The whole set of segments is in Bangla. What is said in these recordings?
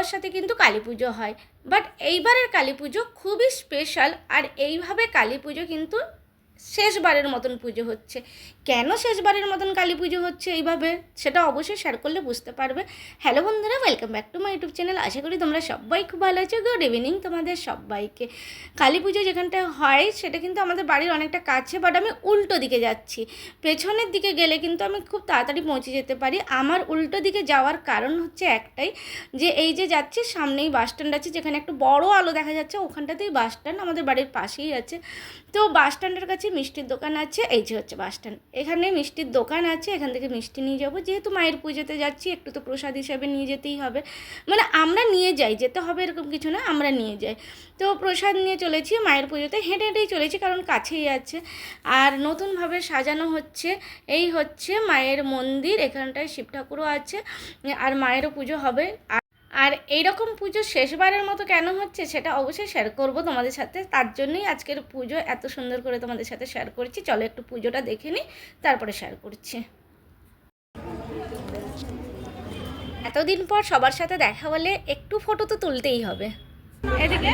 বউয়ার সাথে কিন্তু কালী পুজো হয়। বাট এইবারের কালী পুজো খুবই স্পেশাল আর এইভাবে কালী পুজো কিন্তু শেষবারের মতন পুজো হচ্ছে। কেন শেষবারের মতন কালী পুজো হচ্ছে এইভাবে? সেটা অবশ্যই শেয়ার করলে বুঝতে পারবে। হ্যালো বন্ধুরা welcome back to my YouTube channel আশা করি তোমরা সবাই খুব ভালো আছো। গুড ইভিনিং তোমাদের সবাইকে। কালী পুজো যেখানটা হয়, সেটা কিন্তু আমাদের বাড়ির অনেকটা কাছে বাট আমি উল্টো দিকে যাচ্ছি। পেছনের দিকে গেলে কিন্তু আমি খুব তাড়াতাড়ি পৌঁছে যেতে পারি। আমার উল্টো দিকে যাওয়ার কারণ হচ্ছে একটাই, যে এই যে যাচ্ছি, সামনেই বাস স্ট্যান্ড আছে, যেখানে একটু বড় আলো দেখা যাচ্ছে। ওখানটাতেই বাস স্ট্যান্ড আমাদের বাড়ির পাশেই আছে। তো বাস স্ট্যান্ডের কাছে মিষ্টির দোকান আছে, এই যে হচ্ছে বাস স্ট্যান্ড এখানে মিষ্টির দোকান আছে, এখান থেকে মিষ্টি নিয়ে যাব। যেহেতু মায়ের পুজোতে যাচ্ছি, একটু তো প্রসাদ হিসাবে নিয়ে যেতেই হবে। মানে আমরা নিয়ে যাই, যেতে হবে এরকম কিছু না, আমরা নিয়ে যাই। তো প্রসাদ নিয়ে চলেছি, মায়ের পুজোতে হেঁটে হেঁটেই চলেছি, কারণ কাছেই আছে। আর নতুনভাবে সাজানো হচ্ছে, এই হচ্ছে মায়ের মন্দির, এখানটায় শিব ঠাকুরও আছে। আর মায়েরও পুজো হবে। আর আর এইরকম পুজো শেষবারের মতো কেন হচ্ছে সেটা অবশ্যই শেয়ার করব তোমাদের সাথে। তার জন্যই আজকের পুজো এত সুন্দর করে তোমাদের সাথে শেয়ার করছি। চলো একটু পুজোটা দেখে নিই, তারপরে শেয়ার করছি। এতদিন পর সবার সাথে দেখা হলে একটু ফটো তো তুলতেই হবে। এদিকে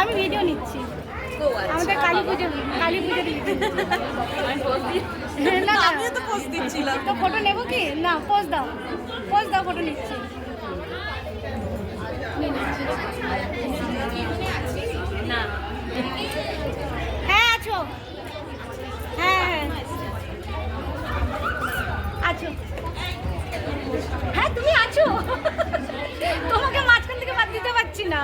আমি ভিডিও নিচ্ছি। কালী পুজো কালী পুজো না তো পোস্ট দিচ্ছিলাম। তো ফটো নেব কি? না পোজ দাও। পোজ দাও ফটো নিচ্ছি। না হ্যাঁ আছো হ্যাঁ হ্যাঁ আছো হ্যাঁ তুমি আছো তোমাকে মাঝখান থেকে বাদ দিতে পারছি না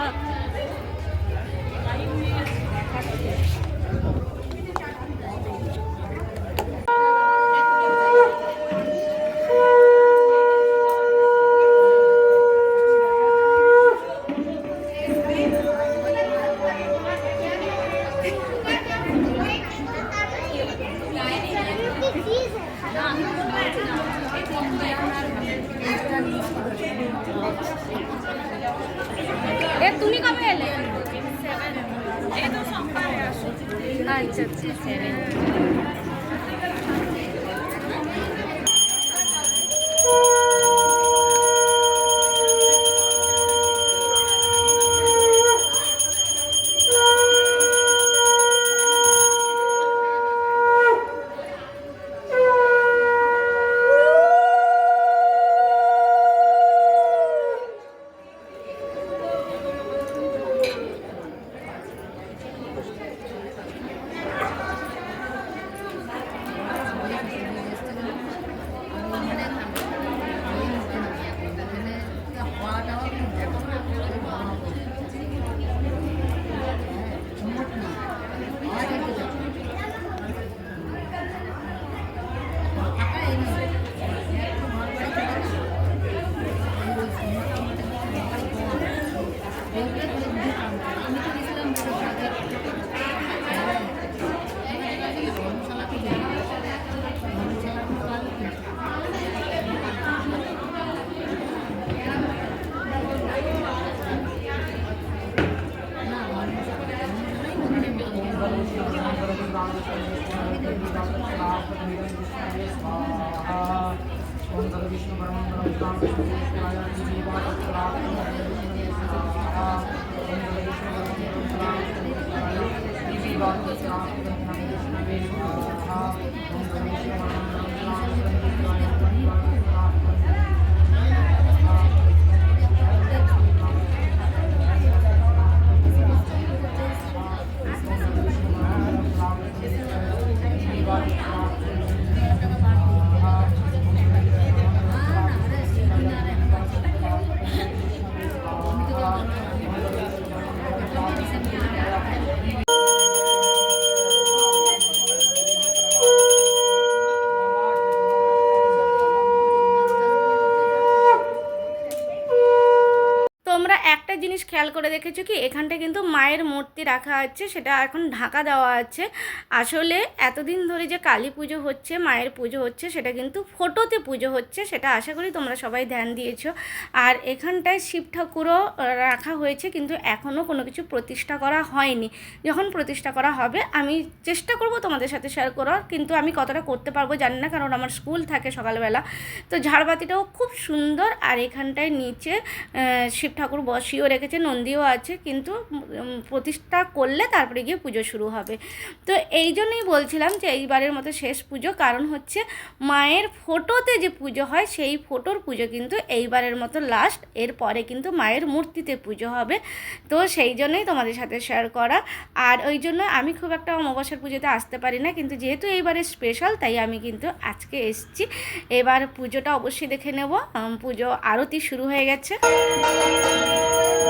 এ তুমি কবে এলে? আচ্ছা আচ্ছা। ओम तद विष्णु জিনিস খেয়াল করে দেখেছ কি? এখানটা কিন্তু মায়ের মূর্তি রাখা আছে সেটা এখন ঢাকা দেওয়া আছে। আসলে এতদিন ধরে যে কালী পুজো হচ্ছে, মায়ের পুজো হচ্ছে, সেটা কিন্তু ফটোতে পুজো হচ্ছে, সেটা আশা করি তোমরা সবাই ধ্যান দিয়েছ। আর এখানটায় শিব ঠাকুরও রাখা হয়েছে, কিন্তু এখনও কোনো কিছু প্রতিষ্ঠা করা হয়নি। যখন প্রতিষ্ঠা করা হবে, আমি চেষ্টা করব তোমাদের সাথে শেয়ার করার, কিন্তু আমি কতটা করতে পারব জানি না, কারণ আমার স্কুল থাকে সকালবেলা। তো ঝাড়বাতিটাও খুব সুন্দর, আর এখানটায় নিচে শিব ঠাকুর বসিয়েও রেখেছে নন্দীও আছে, কিন্তু প্রতিষ্ঠা করলে তারপরে গিয়ে পুজো শুরু হবে। তো এই জন্যই বলছিলাম যে এইবারের মতো শেষ পুজো, কারণ হচ্ছে মায়ের ফটোতে যে পুজো হয়, সেই ফটোর পুজো কিন্তু এইবারের মতো লাস্ট এরপরে কিন্তু মায়ের মূর্তিতে পুজো হবে। তো সেই জন্যই তোমাদের সাথে শেয়ার করা। আর ওই জন্য আমি খুব একটা অমাবস্যার পুজোতে আসতে পারি না, কিন্তু যেহেতু এইবারে স্পেশাল তাই আমি কিন্তু আজকে এসেছি। এবার পুজোটা অবশ্যই দেখে নেব। পুজো আরতি শুরু হয়ে গেছে।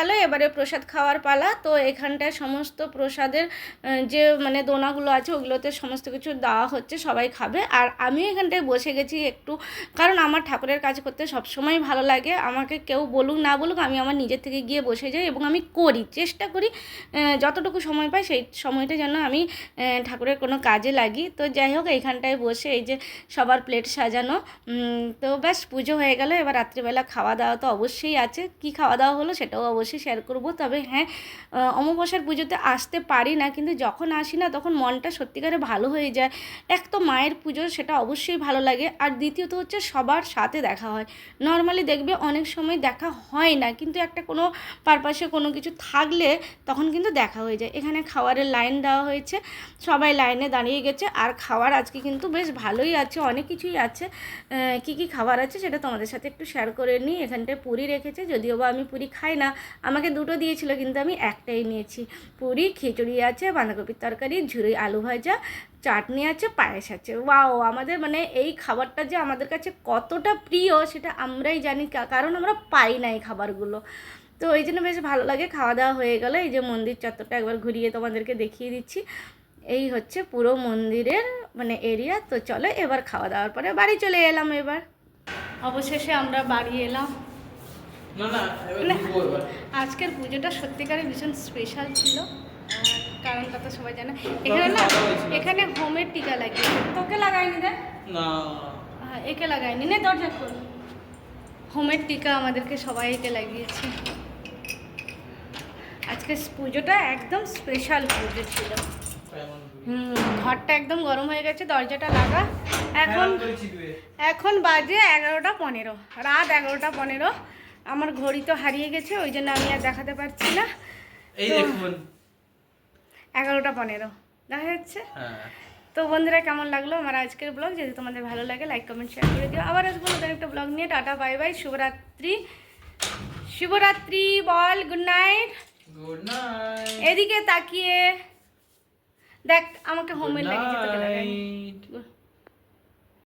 গেল, এবারে প্রসাদ খাওয়ার পালা। তো এখানটায় সমস্ত প্রসাদের যে মানে দোনাগুলো আছে, ওগুলোতে সমস্ত কিছু দেওয়া হচ্ছে, সবাই খাবে। আর আমিও এখানটায় বসে গেছি একটু, কারণ আমার ঠাকুরের কাজ করতে সবসময় ভালো লাগে। আমাকে কেউ বলুক, না বলুক, আমি আমার নিজের থেকে গিয়ে বসে যাই এবং আমি করি, চেষ্টা করি যতটুকু সময় পাই সেই সময়টা যেন আমি ঠাকুরের কোনো কাজে লাগি। তো যাই হোক এইখানটায় বসে এই যে সবার প্লেট সাজানো তো ব্যাস পুজো হয়ে গেল। এবার রাত্রিবেলা খাওয়া দাওয়া তো অবশ্যই আছে। কি খাওয়া দাওয়া হলো সেটাও অবশ্যই শেয়ার করব। তবে হ্যাঁ অমাবস্যার পুজোতে আসতে পারি না, কিন্তু যখন আসি না, তখন মনটা সত্যিকারে ভালো হয়ে যায়। এক তো মায়ের পুজো, সেটা অবশ্যই ভালো লাগে। আর দ্বিতীয়ত হচ্ছে সবার সাথে দেখা হয়। নর্মালি দেখবে অনেক সময় দেখা হয় না, কিন্তু একটা কোনো পারপাসে কোনো কিছু থাকলে তখন কিন্তু দেখা হয়ে যায়। এখানে খাবারের লাইন দেওয়া হয়েছে, সবাই লাইনে দাঁড়িয়ে গেছে। আর খাবার আজকে কিন্তু বেশ ভালোই আছে, অনেক কিছুই আছে। কি কি খাবার আছে সেটা তোমাদের সাথে একটু শেয়ার করে নিই। এখানটায় পুরি রেখেছে, যদিও বা আমি পুরি খাই না আমাকে দুটো দিয়েছিল, কিন্তু আমি একটাই নিয়েছি। পুরি, খিচুড়ি আছে, বাঁধাকপির তরকারি ঝুড়ি আলু ভাজা, চাটনি আছে, পায়েস আছে। ওয়াও, আমাদের মানে এই খাবারটা যে আমাদের কাছে কতটা প্রিয়, সেটা আমরাই জানি কারণ আমরা পাই না এই খাবারগুলো। তো এই জন্য বেশ ভালো লাগে, খাওয়া দাওয়া হয়ে গেলে। এই যে মন্দির চত্বরটা একবার ঘুরিয়ে তোমাদেরকে দেখিয়ে দিচ্ছি। এই হচ্ছে পুরো মন্দিরের মানে এরিয়া তো চলো এবার খাওয়া দাওয়ার পরে বাড়ি চলে এলাম এবার। অবশেষে আমরা বাড়ি এলাম না না এবার না। ঢুকবো এবার। আজকের পুজোটা সত্যিকারে ভীষণ স্পেশাল ছিল। কারণটা তো সবাই জানে। এখানে না এখানে হোমের টিকা লাগিয়েছে তোকে লাগায়নি দেখ না। একে লাগায়নি। নে দরজা খোল। হোমের টিকা আমাদেরকে সবাইকে লাগিয়েছে। আজকে পুজোটা একদম স্পেশাল পুজো ছিল। হুম ঘরটা একদম গরম হয়ে গেছে দরজাটা লাগা। এখন হ্যাঁ, চিপবে। এখন বাজে এগারোটা পনেরো। রাত এগারোটা পনেরো। আমার ঘড়ি তো হারিয়ে গেছে ওই জন্য আমি আর দেখাতে পারছি না। এই দেখুন। এগারোটা পনেরো দেখা যাচ্ছে? হ্যাঁ। তো বন্ধুরা কেমন লাগল আমার আজকের ব্লগ যদি তোমাদের ভালো লাগে লাইক কমেন্ট শেয়ার করে দিও। আবার আসব নতুন একটা ব্লগ নিয়ে টাটা বাই বাই শুভরাত্রি। শুভরাত্রি বল গুড নাইট গুড নাইট এদিকে তাকিয়ে দেখ আমাকে হোমের লাগিয়েছে তোকে লাগাই